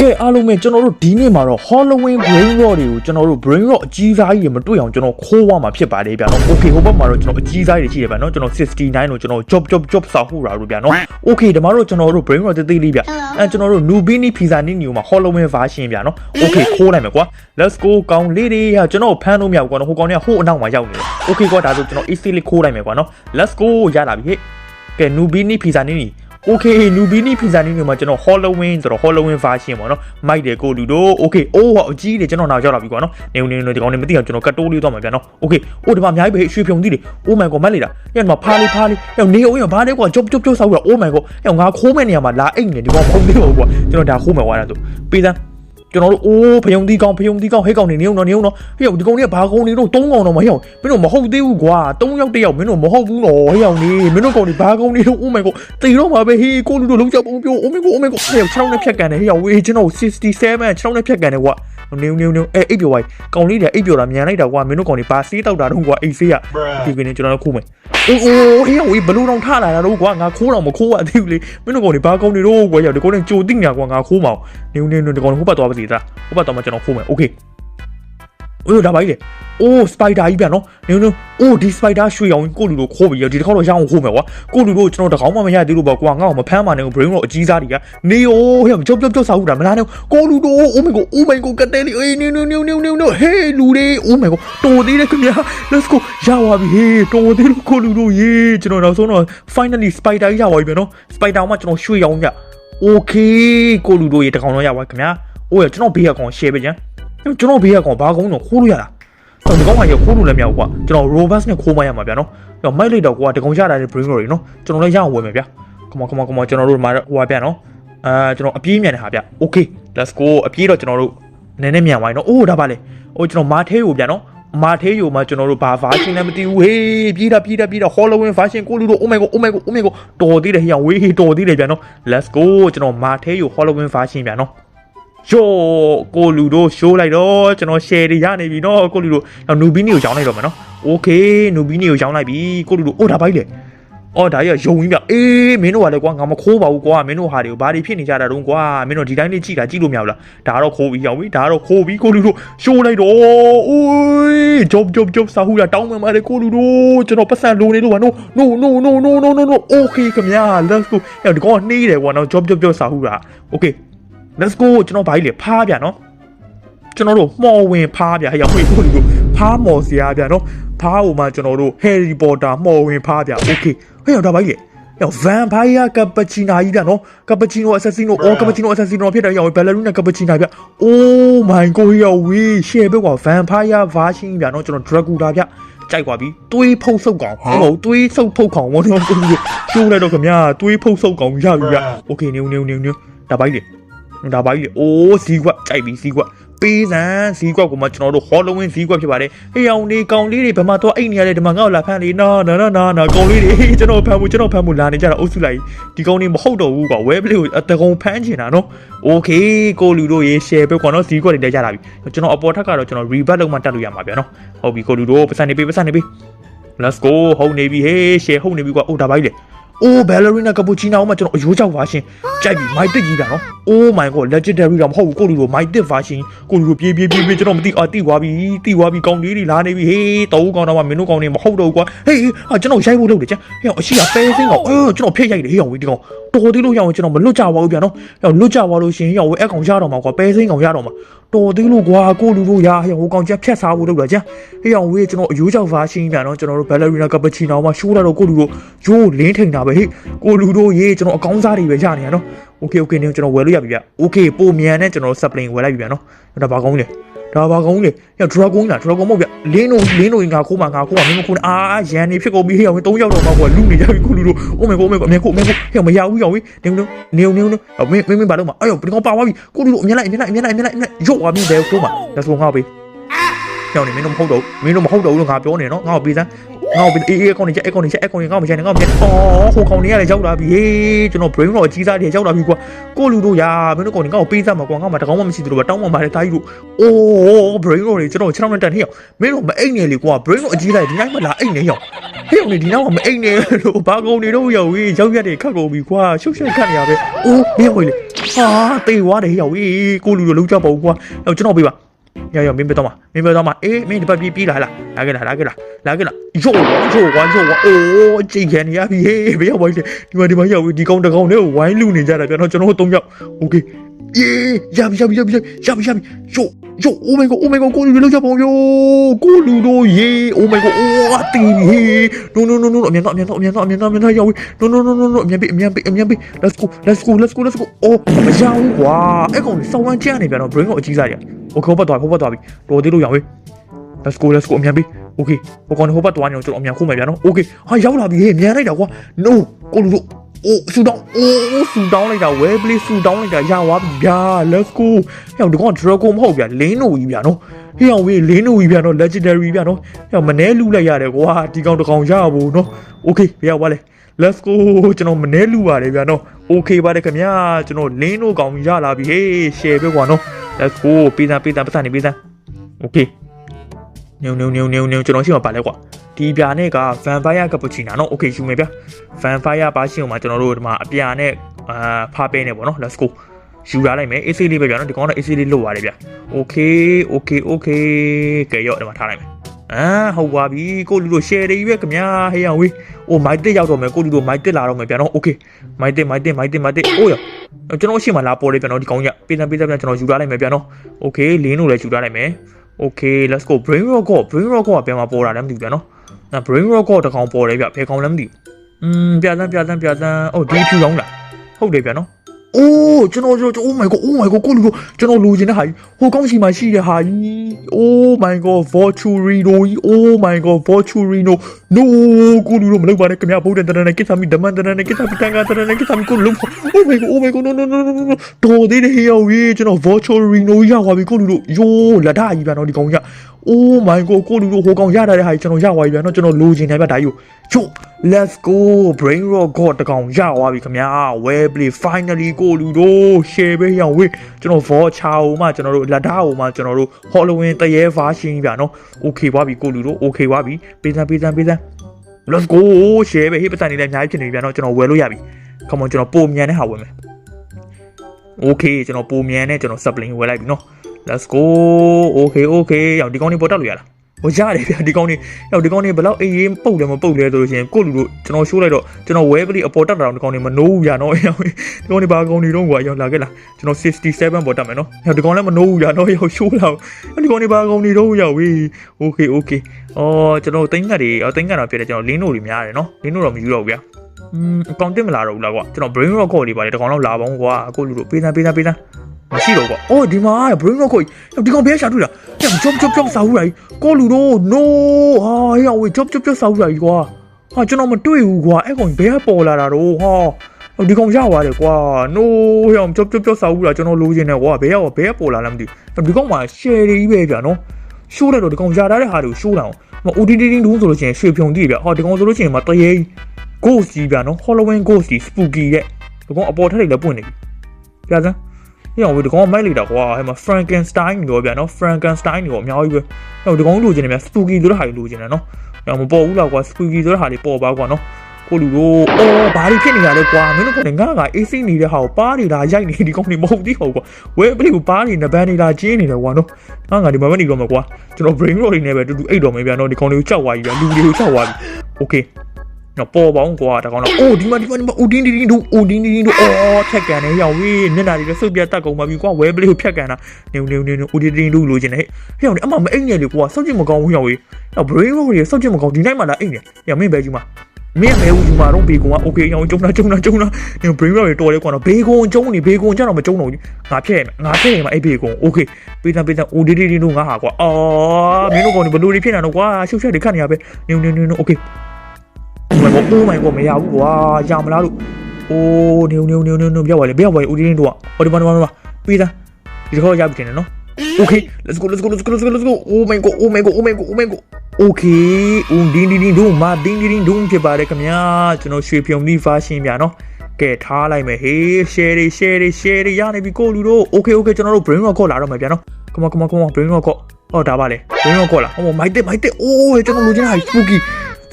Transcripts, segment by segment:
ကဲအားလုံးပဲကျွန်တော်တို့ဒီနေ့မှာတော့ Halloween Brain Rot တွေကိုကျွန်တော်တို့ Brain Rot အကြီးစားကြီးတွေမတွေ့အောင်ကျွန်တော်ခိုးသွားမှာဖြစ်ပါတယ်ဗျာနော် Okay ဟိုဘက်မှာတော့ကျွန်တော်အကြီးစားကြီးတွေရှိတယ်ဗျာနော်ကျွန်တော်69လို့ကျွန်တော် job job job စာဟုတ်တာတို့ဗျာနော် Okay ဒီမှာတော့ကျွန်တော်တို့ Brain Rot တေးသေးလေးဗျအဲကျွန်တော်တို့ Nubini Pizza Nino မှာ Halloween version ဗျာနော် Okay ခိုးလိုက်မယ်ကွာ Let's go ကောင်းလေးတွေဟာကျွန်တော်ဖမ်းလို့မရဘူးကွာနော်ဟိုကောင်တွေကဟိုအနောက်မှာရောက်နေတယ် Okay ကွာဒါဆိုကျွန်တော် easy လေးခိုးလိုက်မယ်ကွာနော် Let's go ရလာပြီဟဲ့ကဲ Nubini Pizza Nini Okay Nubini Pizza Nini မှာကျွန်တော် Halloween ဆိုတော့ Halloween version ပေါ့နော်မိုက်တယ်ကိုလူတို့ Okay အိုးဟောအကြီးတယ်ကျွန်တော်နောက်ရောက်လာပြီကွာနော်နေနေနေဒီကောင်နေမသိအောင်ကျွန်တော်ကတ်တိုးလေးတော့မှာဗျာနော် Okay အိုးဒီမှာအများကြီးပဲရွှေဖြုံသီးတွေ Oh my god မက်လိုက်တာညဒီမှာဖားလေးဖားလေးညနေအောင်ရဘာလဲကွာကြုတ်ကြုတ်ကြုတ်ဆောက်တာ Oh my god ညငါခိုးမဲ့နေရာမှာလာအိတ်နေဒီကောင်ဖုံးသေးပါကွာကျွန်တော်ဒါခိုးမဲ့သွားတာဆိုပေးစမ်း ကျွန်တော်တို့အိုးဖယုံသီးကောင်ဖယုံသီးကောင်ဟဲ့ကောင်နေနေအောင်တော့နေအောင်တော့ဟဲ့ဒီကောင်တွေကဘာကောင်နေတော့၃ကောင်တော့မဟဲ့အောင်မင်းတို့မဟုတ်သေးဘူးကွာ၃ယောက်တစ်ယောက်မင်းတို့မဟုတ်ဘူးတော့ဟဲ့အောင်နေမင်းတို့ကောင်တွေဘာကောင်နေတော့ Oh my god တေတော့မှာပဲဟေးကိုလူတို့လုံးချပုံပြော Oh my god Oh my god ဟဲ့6နဲ့ဖြတ်ကန်တယ်ဟဲ့အောင်ဝေးကျွန်တော်67 6နဲ့ဖြတ်ကန်တယ်ကွာ နေနေနေအဲအိပ်ပြောပါကောင်လေးတွေအိပ်ပြောတာမြန်လိုက်တာကွာမင်းတို့ကောင်တွေဘာစေးတောက်တာတော့ကွာအိပ်စေးရဒီကနေ့ကျွန်တော်တို့ခုမယ်အိုးအိုးဟေးဝေးဘလူးတော့ထလာတာတော့ကွာငါခိုးတော့မခိုးရသေးဘူးလေမင်းတို့ကောင်တွေဘာကောင်တွေတော့ကွာရောက်ဒီကောင်တွေကြိုတိညာကွာငါခိုးမအောင်နေနေနေဒီကောင်ဟိုဘက်သွားပါသေးတာဟိုဘက်သွားမှကျွန်တော်ခိုးမယ်โอเค အိုးဒါပါကြီးလေအိုးစပိုက်ဒါကြီးပြန်နော်နေနေအိုးဒီစပိုက်ဒါရွှေအောင်ကိုလူတို့ခိုးပြီးဒီတစ်ခေါက်တော့ရအောင်ခိုးမယ်ကွာကိုလူတို့ကျွန်တော်တကောင်မှမရသေးလို့ပေါ့ကွာငါ့ကိုမဖမ်းပါနဲ့ brain တော့အကြီးစားတွေကနေအိုးဟဲ့ကြောက်ကြောက်ကြောက်စားဟုတ်တာမလားနဲ့ကိုလူတို့ oh my god oh my god ကတဲလီအေးနေနေနေနေနေနေဟေးလူတွေ oh my god တော်သေးတယ်ခင်ဗျာ let's go ရပါပြီဟေးတော်သေးလို့ကိုလူတို့ရေကျွန်တော်နောက်ဆုံးတော့ finally spider ရပါပြီဗျနော် spider မှာကျွန်တော်ရွှေအောင်ရ okay ကိုလူတို့ရေတကောင်တော့ရပါခင်ဗျာအိုးရကျွန်တော်ဘေးကကောင် share ပဲကျန် ကျွန်တော်ဘေးကကောင်ဘာကောင်တော့ခိုးလို့ရတာတော့ဒီကောင်ကရခိုးလို့လည်းမရဘူးကွာကျွန်တော် robust နဲ့ခိုးမရမှာဗျာနော်တော့မိုက်လိုက်တော့ကွာဒီကောင်ရတာတဲ့ brain တွေနော်ကျွန်တော်လည်းရအောင်ဝယ်မယ်ဗျာ come on come on come on ကျွန်တော်တို့မှာဟိုပါဗျာနော်အဲကျွန်တော်အပြေးမြန်တဲ့ဟာဗျ okay let's go အပြေးတော့ကျွန်တော်တို့နည်းနည်းမြန်သွားပြီနော်အိုးဒါပါလေအိုးကျွန်တော်မာသေးကိုဗျာနော်မာသေးယူမှာကျွန်တော်တို့ဘာ version လဲမသိဘူးဟေးပြေးတာပြေးတာပြေးတာ Halloween version ကိုလူတို့ oh my god oh my god oh my god တော်သေးတယ်ဟိယဝေးတော်သေးတယ်ဗျာနော် let's go ကျွန်တော်မာသေးယူ Halloween version ဗျာနော် ယောကိုလူတို့ရှိုးလိုက်တော့ကျွန်တော် share တွေရနေပြီနော်ကိုလူတို့နောက်နူဘီနီကိုရောင်းလိုက်တော့မယ်နော်โอเคနူဘီနီကိုရောင်းလိုက်ပြီကိုလူတို့အိုးဒါပိုက်လေအော်ဒါကြီးကယုံကြီးပြအေးမင်းတို့ကလည်းကွာငါမခိုးပါဘူးကွာမင်းတို့ဟာတွေကိုဘာတွေဖြစ်နေကြတာတုံးကွာမင်းတို့ဒီတိုင်းလေးကြည့်တာကြည့်လို့မရဘူးလားဒါတော့ခိုးပြီးရောက်ပြီဒါတော့ခိုးပြီးကိုလူတို့ရှိုးလိုက်တော့အိုးဂျုပ်ဂျုပ်ဂျုပ်စာဟူတာတောင်းမှန်ပါတယ်ကိုလူတို့ကျွန်တော်ပတ်စံလိုနေလို့ပါနော် no no no no no no no okay ခင်ဗျာ let's go ဟဲ့ဒီကောင်ကနှေးတယ်ကွာနော်ဂျုပ်ဂျုပ်ဂျုပ်စာဟူတာ okay let's go ကျွန်တော်ဘာကြီးလဲဖားဗျာနော်ကျွန်တော်တို့မှော်ဝင်ဖားဗျာဟဲ့ရောက်ပြီကိုလူတို့ဖားမော်စရာဗျာနော်ဖားဟိုမှာကျွန်တော်တို့ Harry Potter မှော်ဝင်ဖားဗျာ okay ဟဲ့ရောက်ဒါဘာကြီးလဲယောဗန်ဖိုင်ယာကပချီနာကြီးတာနော်ကပချီနိုအဆက်စီနိုအော်ကပချီနိုအဆက်စီနိုဖြစ်တယ်ရောက်ဘယ်လရူးနဲ့ကပချီနာဗျ Oh my god ရောက်ဝေးရှယ်ဘက်ကဗန်ဖိုင်ယာဗာရှင်ဗျာနော်ကျွန်တော်ဒရဂူတာဗျကြိုက်သွားပြီတွေးဖုတ်ဆုပ်ကောင်ဟုတ်မဟုတ်တွေးဆုပ်ဖုတ်ကောင်ဘောနော်ကိုကြီးရှိုးလိုက်တော့ခင်ဗျာတွေးဖုတ်ဆုပ်ကောင်ရပြီဗျ Okay နေနေနေနေဒါပါကြီးလေ ဒါပါကြီးလေအိုးဇီကွက်ကြိုက်ပြီဇီကွက်ပေးစံဇီကွက်ကိုမှကျွန်တော်တို့ Halloween ဇီကွက်ဖြစ်ပါတယ်ဟေးအောင်နေကောင်လေးတွေဘယ်မှာတော့အိတ်နေရလဲဒီမှာငါ့ကိုလာဖမ်းလေနာနာနာနာနာကောင်လေးတွေကျွန်တော်ဖမ်းမှုကျွန်တော်ဖမ်းမှုလာနေကြတာအုပ်စုလိုက်ဒီကောင်တွေမဟုတ်တော့ဘူးကွာဝဲပလေးကိုတကုံဖမ်းချင်တာနော် Okay ကိုလူတို့ရေ share ပဲကွာနော်ဇီကွက်တွေတက်ကြတာပြီကျွန်တော်အပေါ်ထက်ကတော့ကျွန်တော် revert လုပ်မှတက်လို့ရမှာဗျာနော်ဟုတ်ပြီကိုလူတို့ပတ်စံနေပြီပတ်စံနေပြီ let's go ဟုတ်နေပြီဟေး share ဟုတ်နေပြီကွာအိုးဒါပါကြီးလေအိုး ballerina cappuccino မှာကျွန်တော်အယိုးကြောက်ပါရှင်ကြိုက်ပြီ my တစ်ကြီးတာနော် oh my god legendary တော့မဟုတ်ဘူးကိုလူတို့ my တစ် version ကိုလူတို့ပြေးပြေးပြေးပြေးကျွန်တော်မသိအာတိသွားပြီတိသွားပြီကောင်းလေးတွေလာနေပြီဟေးတောဦးကောင်းတော့မှမင်းတို့ကောင်းနေမဟုတ်တော့ဘူးကွာဟေးဟာကျွန်တော်ရိုက်ဖို့လုပ်တယ်ကျဟေးအရှိကပဲစင်းကောင်အော်ကျွန်တော်ဖျက်ရိုက်တယ်ဟေးအောင်ဝေးဒီကောင်တော်သေးလို့ရအောင်ကျွန်တော်မလွတ်ကြပါဘူးဗျာနော်ဟေးလွတ်ကြပါလို့ရှင်ဟေးအောင်ဝေးအကောင်ရတော့မှာကွာပဲစင်းကောင်ရတော့မှာ တော်သေးလို့ကွာကိုလူတို့ရဟေးဟိုကောင်ချက်ဖြတ်စားဖို့လုပ်တာကျဟေးအောင်ဝေးကျွန်တော်အယိုးကြောက် version ဗျာနော်ကျွန်တော်တို့ ballerina cappuccino မှာရှိုးလာတော့ကိုလူတို့ရိုးလင်းထိန်တာပဲဟေးကိုလူတို့ရေးကျွန်တော်အကောင်းစားတွေပဲရနေရနော် okay okay နေကျွန်တော်ဝယ်လို့ရပြီဗျ okay ပုံမြန်နဲ့ကျွန်တော် supply ဝယ်လိုက်ပြီဗျနော်ဒါဘာကောင်းလဲ ဒါဘာကောင်းလဲည dragon လား dragon မဟုတ်ဗျလင်းတို့လင်းတို့ငါခိုးမှာငါခိုးမှာမင်းမခိုးနဲ့အာရန်နေဖြစ်ကုန်ပြီဟဲ့အောင်၃ရောက်တော့မှကွာလူနေကြပြီခုလူတို့ oh my god oh my god အမေခိုးအမေခိုးဟဲ့မရဘူးရောက်ပြီနေနေနေနေနေမင်းမင်းမင်းဘာလို့မအဲ့ရောဒီကောင်ပါသွားပြီခုလူတို့အမြင်လိုက်အမြင်လိုက်အမြင်လိုက်အမြင်လိုက်အမြင်လိုက်ရုပ်သွားပြီဘယ်ထိုးမှာဒါဆိုငါ့ပေး ညောင်နေမင်းတို့မဟုတ်တော့မင်းတို့မဟုတ်တော့လို့ငါပြောနေနော်ငါ့ကိုပေးစမ်းငါ့ကိုပေးအေးအေးအကောင်နေချက်အကောင်နေချက်အကောင်နေငါ့ကိုမချက်နဲ့ငါ့ကိုမချက်အော်ဟိုကောင်နေရလေရောက်လာပြီဟေးကျွန်တော် brain တော့အကြီးစားတွေရောက်လာပြီကွာကိုလူတို့ရာမင်းတို့ကောင်နေငါ့ကိုပေးစမ်းမှာကွာငါမှတကောင်မှမရှိသလိုပဲတောင်းမှပါတယ်တာကြီးတို့အိုး brain တော့ကျွန်တော်6နှစ်တက်ဟေ့ရောက်မင်းတို့မအိတ်နေလေကွာ brain တော့အကြီးစားဒီတိုင်းမှလာအိတ်နေရောက်ဟေ့ရောက်နေဒီနောက်မှမအိတ်နေလို့ဘာကောင်နေတော့ရောက်ဝေးရောက်ရက်တွေခတ်ကုန်ပြီကွာရှုပ်ရှက်ခတ်နေရပဲအိုးမင်းရောက်လေဟာတေးသွားတယ်ဟေ့ရောက်ဝေးကိုလူတို့လုံးကြပါဦးကွာကျွန်တော်ပေးပါ 要要明白到吗？明白到吗？诶，明白逼逼来了，来个了，来个了，来个了，哟哟玩哟玩，哦，今天你呀逼，不要玩了，你妈你妈要你讲的讲的玩路你家那边，那真的东要，OK， 耶，下边下边下边下边下边，哟哟，Oh my god，Oh my god，过路路小朋友，过路路耶，Oh my god，哇，弟你，no no no no，面到面到面到面到面到要喂，no no no no no，面壁面壁面壁，Let's go，Let's go，Let's go，Let's go，哦，မရဘူးကွာအဲ့ကောင်စောင်းဝမ်းကြနေပြန်တော့ brain ကိုအကြီးစားရ Okay ဟိုဘက်သွားဟိုဘက်သွားပြီတော်သေးလို့ရအောင်ဝေး Let's go Let's go အမြန်ပြီ Okay ဟိုကောင်ဟိုဘက်သွားနေတော့ကျွန်တော်အမြန်ခုမယ်ဗျာနော် Okay ဟာရောက်လာပြီဟေးမြန်လိုက်တာကွာ No ကိုလူတို့အိုးဆူတောင်းအိုးဆူတောင်းလိုက်တာ well play ဆူတောင်းလိုက်တာရသွားပြီဗျာ Let's go ဟဲ့ဒီကောင် dragon မဟုတ်ဗျာလင်းနိုကြီးဗျာနော်ဟေးအောင်ဝေးလင်းနိုကြီးဗျာနော် legendary ဗျာနော်ဟဲ့မနှဲလူလိုက်ရတယ်ကွာဒီကောင်တစ်ကောင်ရဖို့နော် Okay ဘယ်ရောက်သွားလဲ Let's go ကျွန်တော်မနှဲလူပါတယ်ဗျာနော် Okay ပါတယ်ခင်ဗျာကျွန်တော်လင်းနိုကောင်ရလာပြီဟေး share ပဲကွာနော် Let's go ပေးသားပေးသားပတ်စံနေပေးသား Okay ညုံညုံညုံညုံညုံကျွန်တော်ရှိမှာပါလဲကွာဒီပြာနဲ့က Vampire Cappuccino နော် Okay ယူမယ်ဗျ Vampire ပါရှိအောင်မှာကျွန်တော်တို့ဒီမှာအပြာနဲ့အာဖားပေးနေပေါ့နော် Let's go ယူလာလိုက်မယ် AC လေးပဲဗျာနော်ဒီကောင်တော့ AC လေးလွတ်သွားတယ်ဗျ Okay Okay Okay ကဲရော့ဒီမှာထားလိုက်မယ်အာဟုတ်ပါပြီကိုလူတို့ share တွေပဲခင်ဗျာဟေးအောင်ဝေးအိုမိုက်တစ်ရောက်တော့မယ်ကိုလူတို့မိုက်တစ်လာတော့မယ်ဗျာနော် Okay မိုက်တစ်မိုက်တစ်မိုက်တစ်မိုက်တစ်အိုးရကျွန်တော်အရှိမလာပေါ်လေးဗျာနော်ဒီကောင်ကြီးပေးစမ်းပေးစမ်းဗျာကျွန်တော်ယူလာလိုက်မယ်ဗျာနော် Okay လင်းတို့လည်းယူလာလိုက်မယ် Okay let's go brain rock ကို brain rock ကိုဘယ်မှာပေါ်တာလဲမသိဘူးဗျာနော်။နာ brain rock ကိုတကောင်ပေါ်တယ်ဗျဘယ်ကောင်လဲမသိဘူး။อืมပြသန်းပြသန်းပြသန်းအော်ဒီဖြူလောင်းလား။ဟုတ်တယ်ဗျာနော်။ အိုးကျွန်တော်ကျွန်တော် Oh my god Oh my god ကိုလူကိုကျွန်တော်လူချင်တဲ့ဟာကြီးဟိုကောင်းစီမှာရှိတဲ့ဟာကြီး Oh my god Forturino ကြီး Oh my god Forturino No ကိုလူတို့မလုပ်ပါနဲ့ခင်ဗျာဘုဒ္ဓတရဏကိစ္စမိဓမ္မတရဏကိစ္စမိတန်ခါတရဏကိစ္စမိကိုလူ Oh my god Oh my god no no no no no တော်သေးတယ်ဟေးရောက်ကြီးကျွန်တော် Forturino ကြီးရောက်သွားပြီကိုလူတို့ယိုးလက်ထကြီးဗျာနော်ဒီကောင်ကြီး Oh my god ကိုလူတို့ဟိုကောင်ရတာတဲ့ဟာကြီးကျွန်တော်ရသွားပြီဗျာနော်ကျွန်တော်လိုချင်တယ်ဗျဒါကြီးကိုချို့ Let's go brain rock god တကောင်ရသွားပြီခင်ဗျာ well play finally ကိုလူတို့ share ပဲရအောင်ဝေးကျွန်တော် voucher ဟိုမှကျွန်တော်တို့လက်ထားဟိုမှကျွန်တော်တို့ Halloween တရေ version ဗျာနော် okay ပါပြီကိုလူတို့ okay ပါပြီပေးစမ်းပေးစမ်းပေးစမ်း Let's go share ပဲဟေးပတ်စံနေလည်းအများကြီးဖြစ်နေပြီဗျာနော်ကျွန်တော်ဝယ်လို့ရပြီ come on ကျွန်တော်ပုံမြန်တဲ့ဟာဝယ်မယ် okay ကျွန်တော်ပုံမြန်နဲ့ကျွန်တော် supplement ဝယ်လိုက်ပြီနော် let's go okay okay ရောင်ဒီကောင်းနေပေါ်တက်လို့ရလား ဟိုရတယ်ဗျာဒီကောင်းနေရောင်ဒီကောင်းနေဘယ်လောက်အေးအေးပုတ်တယ်မပုတ်လဲဆိုလို့ရှိရင်ကိုလူတို့ကျွန်တော်ရှိုးလိုက်တော့ကျွန်တော်ဝဲပလီအပေါ်တက်တာတော့ဒီကောင်းနေမနိုးဘူးဗျာနော်ရောင်ဒီကောင်းနေဘာကောင်းနေတော့ကွာရောင်လာခဲ့လားကျွန်တော်67ပေါ်တက်မယ်နော်ရောင်ဒီကောင်းလည်းမနိုးဘူးဗျာနော်ရောင်ရှိုးလာဒီကောင်းနေဘာကောင်းနေတော့ရောင်ဝေး okay okay အော်ကျွန်တော်တင်းငတ်တွေအော်တင်းငတ်တော့ဖြစ်တယ်ကျွန်တော်လင်းတို့တွေများတယ်နော်လင်းတို့တော့မယူတော့ဘူးဗျာอืมအကောင့်တင်မလာတော့ဘူးလားကွာကျွန်တော် brain rock လေးပါလေတကောင်တော့လာပေါင်းကွာကိုလူတို့ပေးစမ်းပေးစမ်းပေးစ မ်းမရှိတော့ကွာအော်ဒီမှာ brain rock ကိုဒီကောင်ဘယ်ရှာတွေ့လားဟဲ့ job job job စာဦးလိုက်ကိုလူတော့ no ဟာဟဲ့ဝေး job job job စာဦးလိုက်ကွာဟာကျွန်တော်မတွေ့ဘူးကွာအဲ့ကောင်ဘယ်ကပေါ်လာတာတော့ဟာဒီကောင်ရသွားတယ်ကွာ no ဟဲ့ job job job စာဦးလာကျွန်တော်လိုချင်တယ်ကွာဘယ်ရောက်ဘယ်ကပေါ်လာလဲမသိဘူးဒီကောင်မှာ share တွေကြီးပဲဗျာနော်ရှိုးလိုက်တော့ဒီကောင်ရထားတဲ့ဟာတွေကိုရှိုးတာအောင်မ ODD တင်းတူးဆိုလို့ရှိရင်ရွှေဖြုံကြည့်ဗျာဟောဒီကောင်ဆိုလို့ရှိရင်မတရေ ghost ကြီးဗျာနော် Halloween ghost ကြီး spooky တဲ့ဒီကောင်အပေါ်ထက်တွေလည်းပွင့်နေပြီပြစမ်း။ ဟိုဒီကောင်မိုက်လိုက်တာကွာဟဲ့မှာ Frankenstein လို့ဗျာနော် Frankenstein လို့အများကြီးပဲ။ဟိုဒီကောင်လိုချင်တယ်ဗျာ spooky ဆိုတဲ့ဟာကြီးလိုချင်တယ်နော်။ဟိုမပေါ်ဘူးလားကွာ spooky ဆိုတဲ့ဟာလေးပေါ်ပါကွာနော်။ကိုလူတို့အော်ဘာတွေဖြစ်နေရလဲကွာမင်းတို့ကလည်းငါက AC နေတဲ့ဟာကိုပါးနေတာရိုက်နေဒီကောင်နေမဟုတ်သေးဟုတ်ကွာဝဲပလေးကိုပါးနေနဘန်နေတာကျင်းနေတယ်ကွာနော်ငါကဒီမှာမနေတော့မှာကွာကျွန်တော် brain rot တွေနဲ့ပဲတူတူအိတ်တော်မယ်ဗျာနော်ဒီကောင်လေးကိုကြောက်သွားပြီဗျာလူတွေကိုကြောက်သွားပြီ okay နော်ပေါ်ပေါင်းကွာတကောင်တော့အိုးဒီမှာဒီမှာဒီမှာအိုတင်းတင်းတင်းတို့အိုတင်းတင်းတင်းတို့အော်ဖြတ်ကန်နေရောက်ဝေးမျက်နှာတွေလည်းစုပ်ပြတ်တက်ကုန်ပါပြီကွာဝဲပလေးကိုဖြတ်ကန်တာနေနေနေအိုတင်းတင်းတို့လိုချင်တယ်ဟဲ့ဟဲ့အောင်အမမအိတ်နေလေကွာစောက်ကြည့်မကောင်းဘူးရောက်ဝေးအော် brain roll တွေစောက်ကြည့်မကောင်းဒီနိုင်မှလာအိတ်နေရမင်းပဲကြီးမှာမင်းမဲဦးဒီမှာတော့ဘေကွန်က okay အောင်ကျုံတာကျုံတာကျုံတာနေ brain roll တွေတော်တယ်ကွာနော်ဘေကွန်ကျုံနေဘေကွန်ကျတော့မကျုံတော့ဘူးငါဖြည့်ငါဖြည့်ရင်မအဲ့ဘေကွန် okay ပေးတယ်ပေးတယ်အိုတင်းတင်းတို့ငါဟာကွာအော်မင်းတို့ကောင်ဒီဘလူတွေဖြစ်နေတော့ကွာရှုပ်ရှက်တွေခတ်နေရပဲနေနေနေ okay Oh my god oh my god မရဘူးကွာရမလားလို့အိုးနေနေနေနေနေပြောက်ပါလေပြောက်ပါလေဦးတင်းတို့ကဟိုဒီမှာဒီမှာဒီမှာပြီးသားဒီတစ်ခေါက်ရပြီတင်တယ်နော် Okay let's go let's go let's go let's go let's go oh my god oh my god oh my god oh my god Okay ဦးဒင်းဒင်းဒင်းဒုံမဒင်းဒင်းဒင်းဒုံဖြစ်ပါတယ်ခင်ဗျာကျွန်တော်ရွှေဖြုံဒီ version ဗျာနော်ကဲထားလိုက်မယ်ဟေး share တွေ share တွေ share တွေရနေပြီကိုလူတို့ okay okay ကျွန်တော်တို့ brain rock ခေါ်လာတော့မယ်ဗျာနော် come on come on come on brain rock ခေါ်ဟောဒါပါလေ brain rock ခေါ်လာဟောမိုက်တက်မိုက်တက်အိုးကျွန်တော်လူချင်းဟာ spooky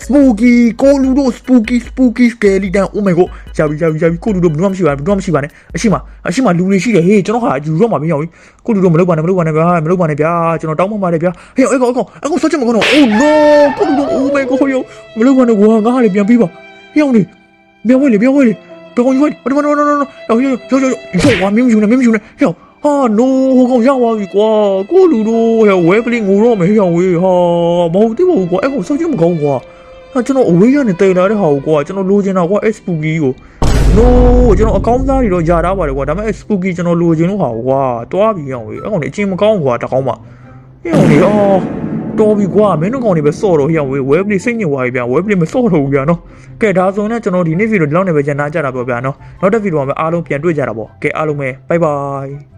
spooky ကိုလူတို့ spooky spooky skeleton oh my god ရှာပြီရှာပြီရှာပြီကိုလူတို့ဘယ်တော့မှမရှိပါဘူးဘယ်တော့မှမရှိပါနဲ့အရှိမအရှိမလူတွေရှိတယ်ဟေးကျွန်တော်ဟာယူတော့မှာမရောက်ဘူးကိုလူတို့မလုပ်ပါနဲ့မလုပ်ပါနဲ့ဗျာမလုပ်ပါနဲ့ဗျာကျွန်တော်တောင်းပန်ပါတယ်ဗျာဟေးအဲ့ကောင်အဲ့ကောင်အဲ့ကောင်ဆော့ချင်မကောင်းတော့ oh no ကိုလူတို့ oh my god ဟေးမလုပ်ပါနဲ့ကွာငါဟာလေပြန်ပြီးပါဟေးအောင်လေပြန်ဝဲလေပြန်ဝဲလေတော်ကြီးဝဲတော်တော်တော်တော်တော်ဟေးရောရောရောရောဝါမင်းယူနေမင်းယူနေဟေးဟာ no ဟိုကောင်ရောက်သွားပြီကွာကိုလူတို့ဟဲ့ဝဲပလင်းငိုတော့မယ်ဟေးအောင်ဝေးဟာမဟုတ်သေးပါဘူးကွာအဲ့ကောင်ဆော့ချင်မကောင်းကွာ ဟာကျွန်တော်အဝေးကနေတိတ်လာတဲ့ဟာကိုကွာကျွန်တော်လိုချင်တာကွာ spooky ကို no ကျွန်တော်အကောင်းသားတွေတော့ယာထားပါတယ်ကွာဒါပေမဲ့ spooky ကျွန်တော်လိုချင်လို့ဟာကိုကွာတွားပြီးအောင်လေအဲ့ကောင်နေအချင်းမကောင်းကွာတကောင်းမှဟဲ့အောင်လေအော်တော်ပြီကွာမင်းတို့ကောင်တွေပဲစော့တော့ဟဲ့အောင်ဝေး web play စိတ်ညစ်သွားပြီဗျာ web play မစော့တော့ဘူးဗျာနော်ကဲဒါဆိုရင်ကျွန်တော်ဒီနေ့ဗီဒီယိုဒီလောက်နေပဲညနာကြတာပေါ့ဗျာနော်နောက်တစ်ဗီဒီယိုမှာအားလုံးပြန်တွေ့ကြတာပေါ့ကဲအားလုံးပဲ bye bye